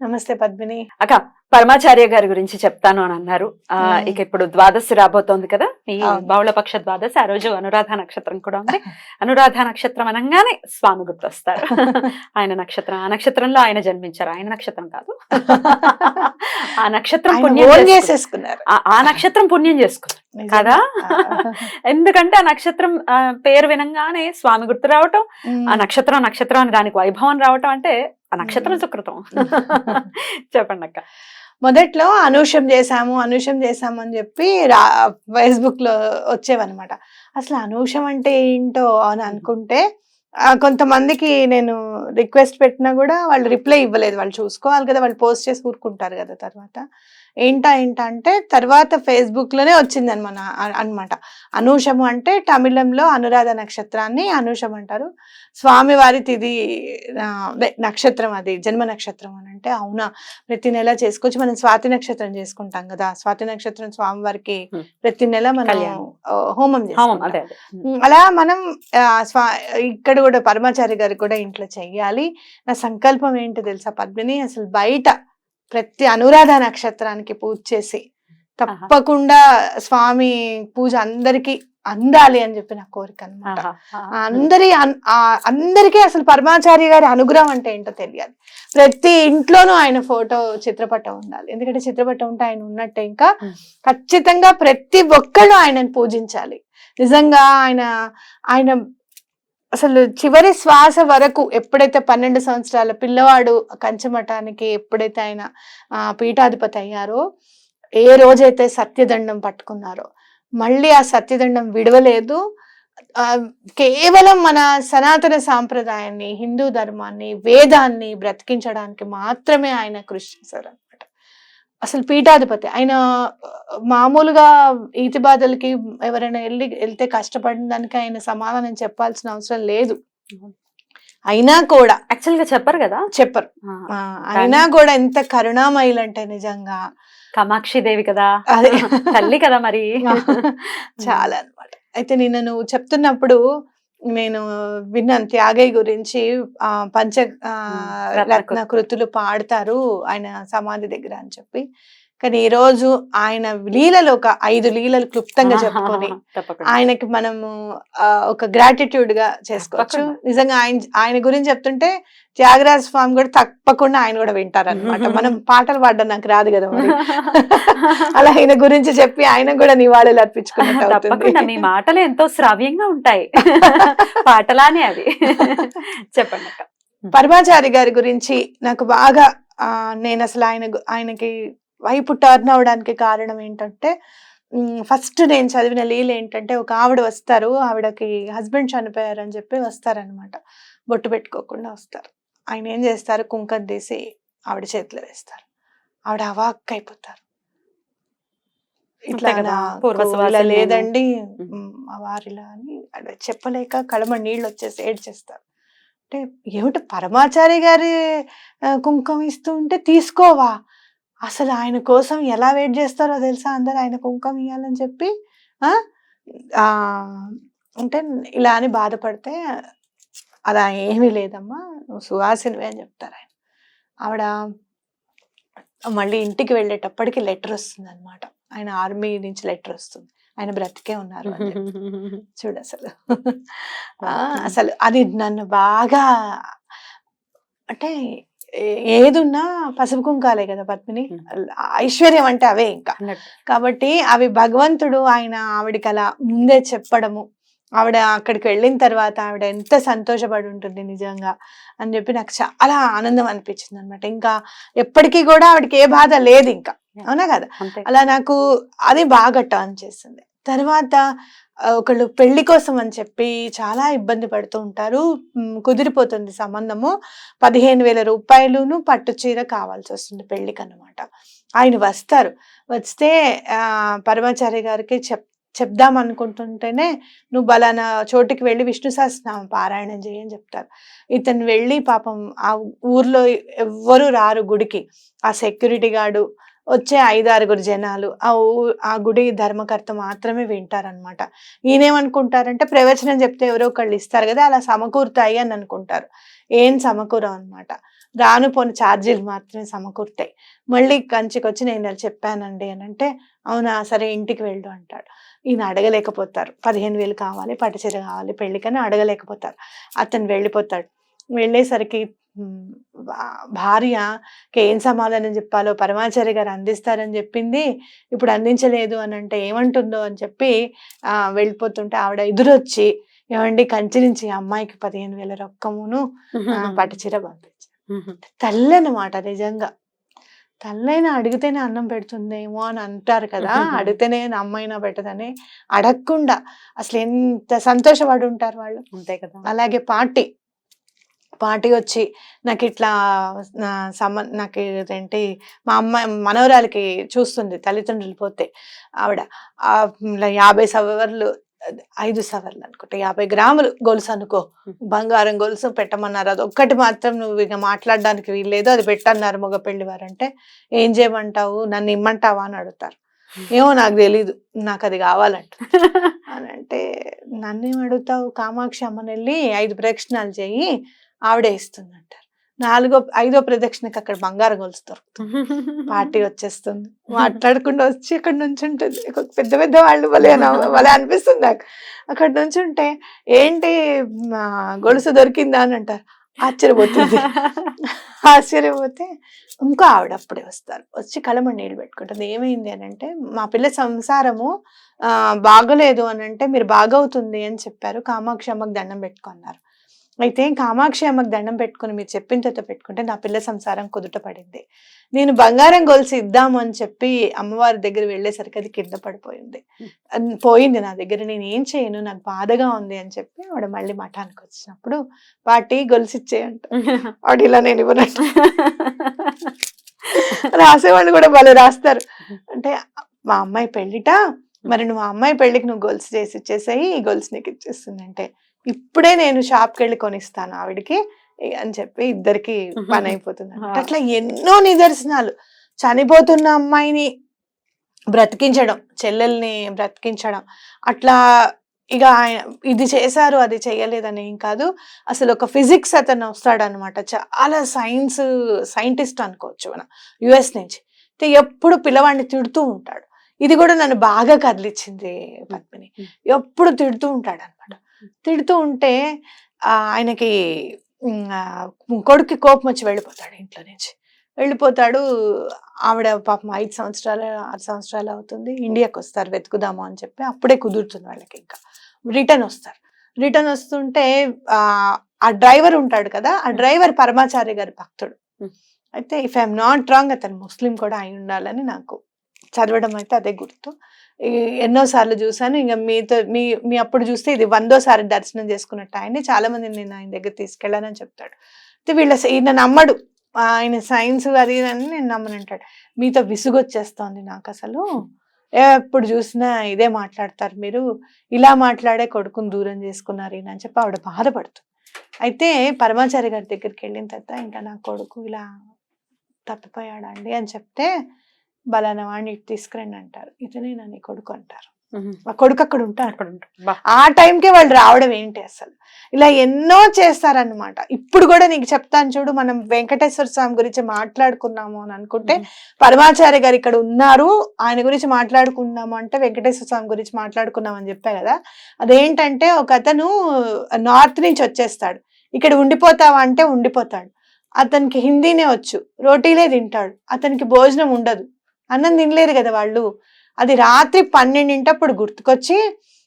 నమస్తే పద్మిని అక్క పరమాచార్య గారి గురించి చెప్తాను అని అన్నారు. ఇక ఇప్పుడు ద్వాదశి రాబోతోంది కదా ఈ. బహుళపక్ష ద్వాదశి ఆ రోజు అనురాధ నక్షత్రం కూడా ఉంది అనురాధ నక్షత్రం అనగానే స్వామి గుర్తొస్తారు ఆయన నక్షత్రం ఆ నక్షత్రంలో ఆయన జన్మించారు ఆయన నక్షత్రం కాదు ఆ నక్షత్రం పుణ్యం. చేసేసుకున్నారు ఆ- నక్షత్రం పుణ్యం చేసుకున్నారు. కదా. ఎందుకంటే ఆ నక్షత్రం పేరు వినంగానే స్వామి గుర్తు రావటం ఆ. నక్షత్రం నక్షత్రం అని దానికి వైభవం రావటం అంటే ఆ నక్షత్రం. సుకృతం. చెప్పండి అక్క మొదట్లో అనూషం చేశాము అనూషం చేశాము అని చెప్పి రా ఫేస్బుక్లో వచ్చేవన్నమాట. అసలు అనూషం అంటే ఏంటో అని అనుకుంటే కొంతమందికి నేను రిక్వెస్ట్ పెట్టినా కూడా వాళ్ళు రిప్లై ఇవ్వలేదు. వాళ్ళు చూసుకోవాలి కదా వాళ్ళు పోస్ట్ చేసి ఊరుకుంటారు కదా తర్వాత. ఏంటా ఏంటా అంటే తర్వాత ఫేస్బుక్లోనే వచ్చింది అనమాట అనమాట అనూషము అంటే తమిళంలో అనురాధ నక్షత్రాన్ని అనూషం అంటారు. స్వామివారి తిది నక్షత్రం అది జన్మ నక్షత్రం అని అంటే అవునా? ప్రతి నెల చేసుకోవచ్చు. మనం స్వాతి నక్షత్రం చేసుకుంటాం కదా. స్వాతి నక్షత్రం స్వామివారికి. ప్రతి నెల మనం హోమం చేసుకుంటాం. అలా మనం స్వా ఇక్కడ కూడా పరమాచారి గారు కూడా ఇంట్లో చెయ్యాలి. నా సంకల్పం ఏంటో తెలుసా పద్మిని? అసలు బయట ప్రతి అనురాధ నక్షత్రానికి పూజ చేసి తప్పకుండా స్వామి పూజ అందరికి అందాలి అని చెప్పి నా కోరిక అనమాట. అందరి అందరికీ అసలు పరమాచార్య గారి అనుగ్రహం అంటే ఏంటో తెలియాలి. ప్రతి ఇంట్లోనూ ఆయన ఫోటో చిత్రపటం ఉండాలి. ఎందుకంటే చిత్రపటం ఉంటే ఆయన ఉన్నట్టే ఇంకా. ఖచ్చితంగా ప్రతి ఒక్కళ్ళు ఆయనను పూజించాలి. నిజంగా ఆయన ఆయన అసలు చివరి శ్వాస వరకు ఎప్పుడైతే పన్నెండు సంవత్సరాల పిల్లవాడు కంచమఠానికి ఎప్పుడైతే ఆయన ఆ, పీఠాధిపతి అయ్యారో ఏ రోజైతే సత్యదండం పట్టుకున్నారో మళ్ళీ ఆ సత్యదండం విడవలేదు. కేవలం మన సనాతన సాంప్రదాయాన్ని హిందూ ధర్మాన్ని వేదాన్ని బ్రతికించడానికి మాత్రమే ఆయన కృషి చేశారు. అసలు పీఠాధిపతి. ఆయన మామూలుగా ఈతి బాధలకి ఎవరైనా వెళ్ళి వెళ్తే పడిన దానికి ఆయన సమాధానం చెప్పాల్సిన అవసరం లేదు. అయినా కూడా యాక్చువల్గా చెప్పరు కదా? చెప్పరు. అయినా కూడా ఎంత కరుణామయులు అంటే నిజంగా. కామాక్షి దేవి కదా? అదే. తల్లి కదా మరి. చాలా అన్నమాట. అయితే నిన్న నువ్వు చెప్తున్నప్పుడు నేను విన్నాను త్యాగయ్య గురించి. ఆ పంచ రత్న కృతులు పాడతారు ఆయన సమాధి దగ్గర అని చెప్పి. కానీ ఈ రోజు ఆయన లీలలు ఒక ఐదు లీలలు క్లుప్తంగా చెప్పుకొని ఆయనకి మనము ఒక గ్రాటిట్యూడ్గా చేసుకోవచ్చు. నిజంగా ఆయన ఆయన గురించి చెప్తుంటే త్యాగరాజ స్వామి కూడా తప్పకుండా ఆయన కూడా వింటారన్నమాట. మనం పాటలు పాడడం నాకు రాదు కదా మరి. అలా ఆయన గురించి చెప్పి ఆయన కూడా నివాళులు అర్పించుకున్నట్టు తప్పకుండా మీ మాటలు ఎంతో శ్రావ్యంగా ఉంటాయి. పాటలానే అవి చెప్పండి పరమాచారి గారి గురించి నాకు బాగా ఆ, నేను అసలు ఆయన ఆయనకి వైపు టర్న్ అవడానికి కారణం ఏంటంటే ఫస్ట్ నేను చదివిన లీల ఏంటంటే ఒక ఆవిడ వస్తారు ఆవిడకి హస్బెండ్ చనిపోయారు అని చెప్పి వస్తారనమాట బొట్టు పెట్టుకోకుండా వస్తారు. ఆయన ఏం చేస్తారు? కుంకం తీసి ఆవిడ చేతిలో వేస్తారు. ఆవిడ అవాక్ అయిపోతారు. ఇట్లా ఇలా లేదండి. వారిలా అని చెప్పలేక కడమ నీళ్ళు వచ్చేసి ఏడ్చేస్తారు. అంటే ఏమిటి పరమాచారి గారి ఆ, కుంకుమ ఇస్తూ ఉంటే తీసుకోవా? అసలు ఆయన కోసం ఎలా వెయిట్ చేస్తారో తెలుసా? అందరు ఆయన కుంకుమ ఇవ్వాలని చెప్పి అంటే ఇలా అని బాధపడితే అలా ఏమీ లేదమ్మా నువ్వు సువాసినివే అని చెప్తారు ఆయన. ఆవిడ మళ్ళీ ఇంటికి వెళ్ళేటప్పటికి లెటర్ వస్తుంది అనమాట ఆయన ఆర్మీ నుంచి లెటర్ వస్తుంది. ఆయన బ్రతికే ఉన్నారు. చూడు అసలు. ఆ, అసలు అది నన్ను బాగా అంటే ఏదున్నా పసుపు కుంకాలే కదా పద్మిని. ఐశ్వర్యం అంటే అవే ఇంకా. కాబట్టి అవి భగవంతుడు ఆయన ఆవిడకి అలా ముందే చెప్పడము ఆవిడ అక్కడికి వెళ్ళిన తర్వాత ఆవిడ ఎంత సంతోషపడి ఉంటుంది నిజంగా అని చెప్పి నాకు చాలా ఆనందం అనిపించింది అనమాట ఇంకా ఎప్పటికీ కూడా ఆవిడకి ఏ బాధ లేదు ఇంకా. అవునా కదా? అలా నాకు అది బాగా టర్న్ చేసింది. తర్వాత ఒకళ్ళు పెళ్ళి కోసం అని చెప్పి చాలా ఇబ్బంది పడుతూ ఉంటారు. కుదిరిపోతుంది సంబంధము. పదిహేను వేల రూపాయలును పట్టు చీర కావాల్సి వస్తుంది పెళ్ళికి అనమాట ఆయన వస్తారు. వస్తే పరమాచార్య పరమాచారి గారికి చెప్ చెప్దాం అనుకుంటుంటేనే నువ్వు బలానా చోటికి వెళ్ళి విష్ణు సహస్రనామ పారాయణం చేయని చెప్తారు. ఇతను వెళ్ళి పాపం ఆ ఊర్లో ఎవ్వరు రారు గుడికి. ఆ సెక్యూరిటీ గార్డు వచ్చే ఐదు ఆరుగురు జనాలు ఆ ఊ ఆ గుడి ధర్మకర్త మాత్రమే వింటారనమాట ఈయనేమనుకుంటారంటే ప్రవచనం చెప్తే ఎవరో ఒకళ్ళు ఇస్తారు కదా అలా సమకూరుతాయి అని అనుకుంటారు. ఏం సమకూరం అనమాట రాను పోని ఛార్జీలు మాత్రమే సమకూరుతాయి. మళ్ళీ కంచికి వచ్చి నేను ఇలా చెప్పానండి అని అంటే అవునా సరే ఇంటికి వెళ్ళు అంటాడు. ఈయన అడగలేకపోతారు. పదిహేను వేలు కావాలి పట్టుచీర కావాలి పెళ్ళికని అడగలేకపోతారు. అతను వెళ్ళిపోతాడు. వెళ్ళేసరికి ఉమ్, భా- భార్యకి ఏం సమాధానం చెప్పాలో పరమాచారి గారు అందిస్తారని చెప్పింది. ఇప్పుడు అందించలేదు అని అంటే ఏమంటుందో అని చెప్పి ఆ వెళ్ళిపోతుంటే ఆవిడ ఎదురొచ్చి ఏమండి కంచి నుంచి అమ్మాయికి పదిహేను వేల రొక్కమును పట్టుచీర పంపించారు తల్లి అన్నమాట నిజంగా. తల్లైనా అడిగితేనే అన్నం పెడుతుందేమో అని అంటారు కదా అడిగితేనే అమ్మైనా పెట్టదని అడగకుండా అసలు ఎంత సంతోషపడి ఉంటారు వాళ్ళు. అంతే కదా. అలాగే పార్టీ. పార్టీ వచ్చి నాకు ఇట్లా నా సమ నాకు ఏంటి మా అమ్మాయి మనవరాలకి చూస్తుంది తల్లిదండ్రులు పోతే ఆవిడ. యాభై సవర్లు ఐదు సవర్లు అనుకుంటా యాభై గ్రాములు గొలుసు అనుకో. బంగారం గొలుసు పెట్టమన్నారు. అది ఒక్కటి మాత్రం నువ్వు ఇక మాట్లాడడానికి వీల్లేదు. అది పెట్టన్నారు మగ పెళ్ళి వారంటే ఏం చేయమంటావు? నన్ను ఇమ్మంటావా? అని అడుగుతారు. ఏమో నాకు తెలీదు. నాకు అది కావాలంట. అని అంటే నన్నేం అడుగుతావు? కామాక్షి అమ్మని వెళ్ళి ఐదు ప్రదక్షిణాలు చెయ్యి ఆవిడే ఇస్తుంది అంటారు నాలుగో ఐదో ప్రదక్షిణకి అక్కడ బంగారం గొలుసు దొరుకుతుంది. పార్టీ వచ్చేస్తుంది. మాట్లాడకుండా వచ్చి అక్కడ నుంచి ఉంటుంది. పెద్ద పెద్ద వాళ్ళు భలే నవ్వు- భలే అనిపిస్తుంది నాకు. అక్కడ నుంచి ఉంటే ఏంటి గొలుసు దొరికిందా? అని అంటారు. ఆశ్చర్యపోతుంది. ఆశ్చర్యపోతే ఇంకో ఆవిడ అప్పుడే వస్తారు. వచ్చి కలమ నీళ్ళు పెట్టుకుంటుంది. ఏమైంది అని అంటే మా పిల్ల సంసారము బాగలేదు అని అంటే మీరు బాగవుతుంది అని చెప్పారు. కామాక్షి అమ్మకి దండం పెట్టుకున్నారు. అయితే కామాక్షి అమ్మకి దండం పెట్టుకుని మీరు చెప్పిన తర్వాత పెట్టుకుంటే నా పిల్ల సంసారం కుదుట పడింది. నేను బంగారం గొలుసు ఇద్దాము అని చెప్పి అమ్మవారి దగ్గర వెళ్ళేసరికి అది కింద పడిపోయింది. పోయింది నా దగ్గర. నేను ఏం చేయను? నాకు బాధగా ఉంది అని చెప్పి ఆవిడ మళ్ళీ మఠానికి వచ్చినప్పుడు వాటి గొలుసు ఇచ్చేయంట వాడు ఇలా నేను ఇవ్వనట్టు రాసేవాళ్ళు కూడా భలే రాస్తారు. అంటే మా అమ్మాయి పెళ్ళిట మరి నువ్వు ఆ అమ్మాయి పెళ్ళికి నువ్వు గొలుసు చేసి ఇచ్చేసాయి ఈ గొలుసు నీకు ఇచ్చేస్తుంది అంటే ఇప్పుడే నేను షాప్కి వెళ్ళి కొనిస్తాను ఆవిడకి అని చెప్పి ఇద్దరికి పని అయిపోతుంది. అట్లా ఎన్నో నిదర్శనాలు. చనిపోతున్న అమ్మాయిని బ్రతికించడం చెల్లెల్ని బ్రతికించడం అట్లా ఇక ఆయన ఇది చేశారు అది చేయలేదని ఏం కాదు. అసలు ఒక ఫిజిక్స్ అతను వస్తాడు అనమాట చాలా సైన్స్ సైంటిస్ట్ అనుకోవచ్చు మనం యుఎస్ నుంచి. ఎప్పుడు పిల్లవాడిని తిడుతూ ఉంటాడు. ఇది కూడా నన్ను బాగా కదిలిచ్చింది పద్మిని. ఎప్పుడు తిడుతూ ఉంటాడు అనమాట తిడుతూ ఉంటే ఆయనకి కొడుక్కి కోపం వచ్చి వెళ్ళిపోతాడు ఇంట్లో నుంచి. వెళ్ళిపోతాడు ఆవిడ పాపం ఐదు సంవత్సరాలు ఆరు సంవత్సరాలు అవుతుంది ఇండియాకి వస్తారు వెతుకుదాము అని చెప్పి అప్పుడే కుదురుతుంది వాళ్ళకి ఇంకా. రిటర్న్ వస్తారు. రిటర్న్ వస్తుంటే ఆ ఆ డ్రైవర్ ఉంటాడు కదా ఆ డ్రైవర్ పరమాచారి గారి భక్తుడు. అయితే ఇఫ్ ఐఎమ్ నాట్ రాంగ్ అతను ముస్లిం కూడా అయి ఉండాలని నాకు చదవడం అయితే అదే గుర్తు. ఎన్నోసార్లు చూసాను. ఇంకా మీతో మీ మీ అప్పుడు చూస్తే ఇది వందోసారి దర్శనం చేసుకున్నట్టు ఆయన్ని చాలామంది నేను ఆయన దగ్గర తీసుకెళ్ళానని చెప్తాడు. అయితే వీళ్ళ ఈయన నమ్మడు. ఆయన సైన్స్ అది అని నేను నమ్మనంటాడు మీతో విసుగొచ్చేస్తోంది నాకు అసలు ఎప్పుడు చూసినా ఇదే మాట్లాడతారు మీరు. ఇలా మాట్లాడే కొడుకుని దూరం చేసుకున్నారు ఈయన అని చెప్పి ఆవిడ బాధపడుతుంది. అయితే పరమాచారి గారి దగ్గరికి వెళ్ళిన తర్వాత ఇంకా నా కొడుకు ఇలా తప్పిపోయాడండి అని చెప్తే బలానా వాడిని ఇటు తీసుకురండి అంటారు. ఇతనే నా నీ కొడుకు అంటారు. ఆ కొడుకు అక్కడ ఉంటాడు. అక్కడ ఉంటాడు. ఆ టైంకే వాళ్ళు రావడం ఏంటి అసలు? ఇలా ఎన్నో చేస్తారన్నమాట. ఇప్పుడు కూడా నీకు చెప్తాను చూడు మనం వెంకటేశ్వర స్వామి గురించి మాట్లాడుకున్నాము అని అనుకుంటే పరమాచార్య గారు ఇక్కడ ఉన్నారు. ఆయన గురించి మాట్లాడుకున్నాము అంటే వెంకటేశ్వర స్వామి గురించి మాట్లాడుకున్నాం అని చెప్పా కదా. అదేంటంటే ఒక అతను నార్త్ నుంచి వచ్చేస్తాడు. ఇక్కడ ఉండిపోతావా అంటే ఉండిపోతాడు. అతనికి హిందీనే వచ్చు. రోటీలే తింటాడు. అతనికి భోజనం ఉండదు. అన్నం తినలేరు కదా వాళ్ళు. అది రాత్రి పన్నెండింటప్పుడు గుర్తుకొచ్చి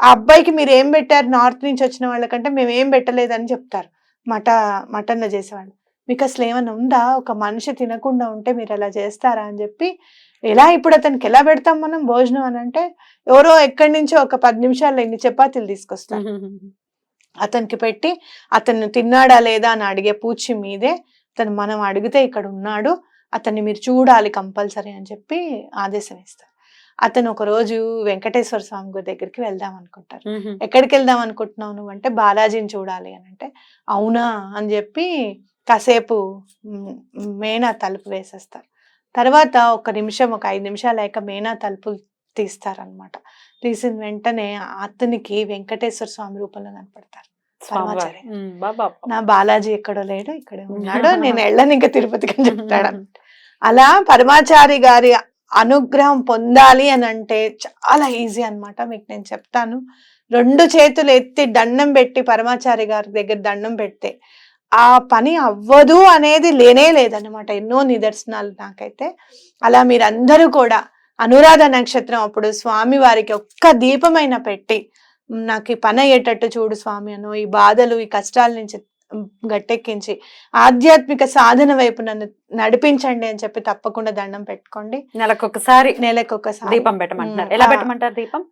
ఆ అబ్బాయికి మీరు ఏం పెట్టారు? నార్త్ నుంచి వచ్చిన వాళ్ళకంటే మేము ఏం పెట్టలేదని చెప్తారు. మట మటన్లో చేసేవాళ్ళు. మీకు అసలు ఏమైనా ఉందా? ఒక మనిషి తినకుండా ఉంటే మీరు అలా చేస్తారా? అని చెప్పి ఎలా ఇప్పుడు అతనికి ఎలా పెడతాం మనం భోజనం? అని అంటే ఎవరో ఎక్కడి నుంచో ఒక పది నిమిషాల్లో ఇన్ని చపాతీలు తీసుకొస్తారు. అతనికి పెట్టి అతను తిన్నాడా లేదా? అని అడిగే పూచి మీదే అతను మనం అడిగితే ఇక్కడ ఉన్నాడు అతన్ని మీరు చూడాలి కంపల్సరీ అని చెప్పి ఆదేశం ఇస్తారు. అతను ఒక రోజు వెంకటేశ్వర స్వామి దగ్గరికి వెళ్దాం అనుకుంటారు. ఎక్కడికి వెళ్దాం అనుకుంటున్నావు నువ్వు అంటే బాలాజీని చూడాలి అని అంటే అవునా అని చెప్పి కాసేపు మేనా తలుపు వేసేస్తారు. తర్వాత ఒక నిమిషం ఒక ఐదు నిమిషాలు అయ్యాక మేనా తలుపులు తీస్తారనమాట తీసిన వెంటనే అతనికి వెంకటేశ్వర స్వామి రూపంలో కనపడతారు నా బాలాజీ ఎక్కడో లేడు ఇక్కడే ఉన్నాడు నేను వెళ్ళను ఇంకా తిరుపతికి అని చెప్తాడు అలా పరమాచారి గారి అనుగ్రహం పొందాలి అని అంటే చాలా ఈజీ అనమాట మీకు నేను చెప్తాను. రెండు చేతులు ఎత్తి దండం పెట్టి పరమాచారి గారి దగ్గర దండం పెడితే ఆ పని అవ్వదు అనేది లేనే లేదనమాట ఎన్నో నిదర్శనాలు నాకైతే. అలా మీరందరూ కూడా అనురాధ నక్షత్రం అప్పుడు స్వామి వారికి ఒక్క దీపమైన పెట్టి నాకు ఈ పని అయ్యేటట్టు చూడు స్వామి అను. ఈ బాధలు ఈ కష్టాల నుంచి గట్టెక్కించి ఆధ్యాత్మిక సాధన వైపు నన్ను నడిపించండి అని చెప్పి తప్పకుండా దండం పెట్టుకోండి నెలకొకసారి నెలకు ఒకసారి దీపం పెట్టమంటున్నారు ఉమ్, ఎలా. పెట్టమంటారు దీపం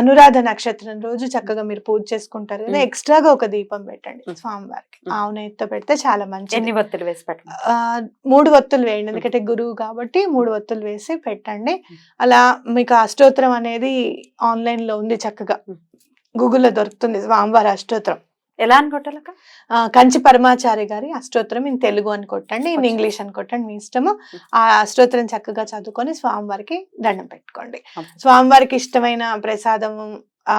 అనురాధ నక్షత్రం రోజు చక్కగా మీరు పూజ చేసుకుంటారు కదా. ఎక్స్ట్రాగా ఒక దీపం పెట్టండి. స్వామివారికి ఉమ్. ఆవు నెయ్యితో పెడితే చాలా మంచిది ఎన్ని ఒత్తులు వేసి పెట్టమంటారు ఆ, మూడు ఒత్తులు వేయండి ఎందుకంటే గురువు కాబట్టి మూడు ఒత్తులు వేసి పెట్టండి. అలా మీకు అష్టోత్తరం అనేది ఆన్లైన్లో ఉంది చక్కగా. గూగుల్లో దొరుకుతుంది స్వామివారి అష్టోత్తరం ఎలా అనుకోవటాలక ఆ, కంచి పరమాచారి గారి అష్టోత్తరం ఇన్ తెలుగు అని కొట్టండి ఇన్. ఇంగ్లీష్ అని కొట్టండి మీ ఇష్టము. ఆ అష్టోత్తరం చక్కగా చదువుకొని స్వామివారికి దండం పెట్టుకోండి. స్వామివారికి ఇష్టమైన ప్రసాదము ఆ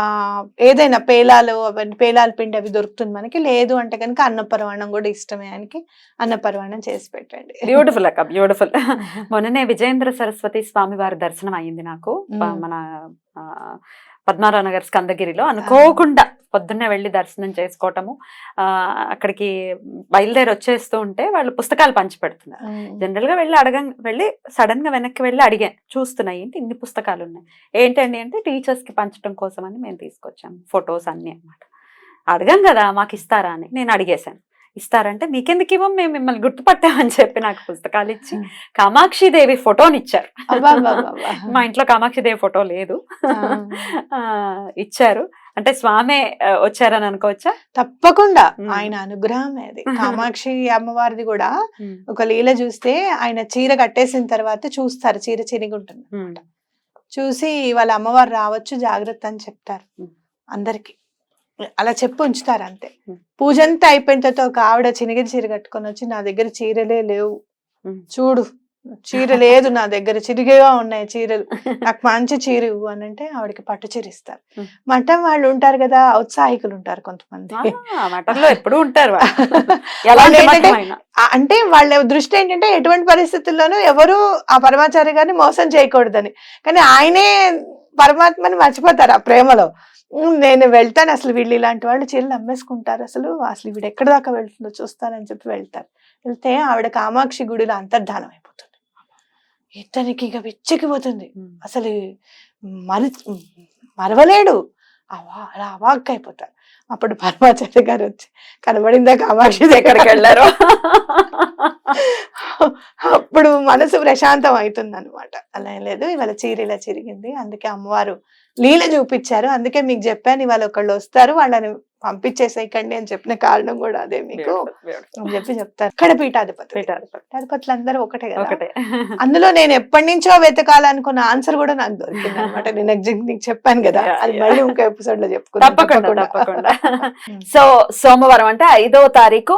ఏదైనా పేలాలు అవన్నీ పేలాల పిండి అవి దొరుకుతుంది మనకి. లేదు అంటే కనుక అన్నపరవాణం కూడా ఇష్టమే ఆయనకి. అన్నపరవాణం చేసి పెట్టండి. బ్యూటిఫుల్ అక్క బ్యూటిఫుల్ మొన్ననే విజయేంద్ర సరస్వతి స్వామి వారి దర్శనం అయ్యింది నాకు. మన ఆ, పద్మారావు నగర్ స్కందగిరిలో అనుకోకుండా పొద్దున్నే వెళ్ళి దర్శనం చేసుకోవటము. అక్కడికి బయలుదేరి వచ్చేస్తూ ఉంటే వాళ్ళు పుస్తకాలు పంచి పెడుతున్నారు. జనరల్గా వెళ్ళి అడగ వెళ్ళి సడన్గా వెనక్కి వెళ్ళి అడిగా చూస్తున్నా ఏంటి ఇన్ని పుస్తకాలు ఉన్నాయి? ఏంటండి అంటే టీచర్స్కి పంచడం కోసం అని మేము తీసుకొచ్చాము ఫొటోస్ అన్ని అన్నమాట. అడగం కదా మాకు ఇస్తారా అని నేను అడిగేశాను. ఇస్తారంటే మీకెందుకు ఇవ్వం మేము మిమ్మల్ని గుర్తుపట్టామని చెప్పి నాకు పుస్తకాలు ఇచ్చి Hmm. కామాక్షి దేవి ఫోటోని ఇచ్చారు. మా ఇంట్లో కామాక్షి దేవి ఫోటో లేదు. ఇచ్చారు. అంటే స్వామే వచ్చారని అనుకోవచ్చా? తప్పకుండా. ఆయన అనుగ్రహం అది. కామాక్షి అమ్మవారిది కూడా ఒక లీల చూస్తే ఆయన చీర కట్టేసిన తర్వాత చూస్తారు. చీర చిరిగి ఉంటుంది ఉమ్. చూసి వాళ్ళ అమ్మవారు రావచ్చు జాగ్రత్త అని చెప్తారు. అందరికి. అలా చెప్పి ఉంచుతారు అంతే. పూజ అంతా అయిపోయిన తర్వాత ఒక ఆవిడ చినిగిరి చీర కట్టుకొని వచ్చి నా దగ్గర చీరలే లేవు. చూడు చీర లేదు నా దగ్గర. చిరిగేగా ఉన్నాయి చీరలు. నాకు మంచి చీర ఇవ్వు అని అంటే ఆవిడకి పట్టు చీర ఇస్తారు. మఠం వాళ్ళు ఉంటారు కదా ఔత్సాహికులు ఉంటారు కొంతమంది. మఠంలో ఎప్పుడూ ఉంటారు అంటే వాళ్ళ దృష్టి ఏంటంటే ఎటువంటి పరిస్థితుల్లోనూ ఎవరు ఆ పరమాచార్య గారిని మోసం చేయకూడదని. కానీ ఆయనే పరమాత్మని మర్చిపోతారు ఆ ప్రేమలో. నేను వెళ్తాను. అసలు వీళ్ళు ఇలాంటి వాళ్ళు చీరలు అమ్మేసుకుంటారు అసలు అసలు వీడు ఎక్కడి దాకా వెళ్తుందో చూస్తానని చెప్పి వెళ్తారు. వెళ్తే ఆవిడ కామాక్షి గుడిలో అంతర్ధానం అయిపోతుంది. ఇతనికి ఇక పిచ్చెక్కిపోతుంది ఉమ్. అసలు మరి మరవలేడు. అవా అలా అవాక్ అయిపోతారు. అప్పుడు పరమాచార్య గారు వచ్చి కనబడిందా కామాక్షి ఎక్కడికి వెళ్ళారో? అప్పుడు మనసు ప్రశాంతం అవుతుంది అనమాట అలా ఏం లేదు. ఇవాళ చీర ఇలా చిరిగింది. అందుకే అమ్మవారు లీల చూపించారు. అందుకే మీకు చెప్పాను ఇవాళ ఒకళ్ళు వస్తారు వాళ్ళని పంపించేసేయకండి అని చెప్పిన కారణం కూడా అదే మీకు. అని చెప్పి చెప్తారు. ఇక్కడ పీఠాధిపతి పీఠాధిపతి. పీఠాధిపతులు. అందరూ ఒకటే కదా? ఒకటే. అందులో నేను ఎప్పటి నుంచో వెతకాలనుకున్న ఆన్సర్ కూడా నాకు దొరికింది అనమాట నేను నీకు చెప్పాను కదా. అది. మళ్ళీ ఇంకో ఎపిసోడ్లో చెప్పుకుందాం. తప్పకుండా. సో సోమవారం అంటే ఐదో తారీఖు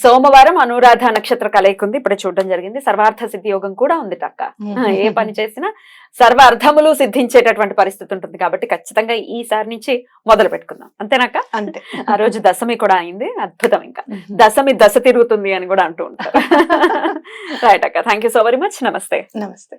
సోమవారం అనురాధ నక్షత్ర కలయిక ఉంది. ఇప్పుడు చూడడం జరిగింది. సర్వార్థ సిద్ధి యోగం కూడా ఉంది టక్క. ఏ పని చేసినా సర్వ అర్థములు సిద్ధించేటటువంటి పరిస్థితి ఉంటుంది కాబట్టి ఖచ్చితంగా ఈసారి నుంచి మొదలు పెట్టుకుందాం అంతేనాక అంతే. ఆ రోజు దశమి కూడా అయింది అద్భుతం ఇంకా. దశమి దశ తిరుగుతుంది అని కూడా అంటూ ఉంటారు. రైట్ అక్క thank you so very much నమస్తే. నమస్తే.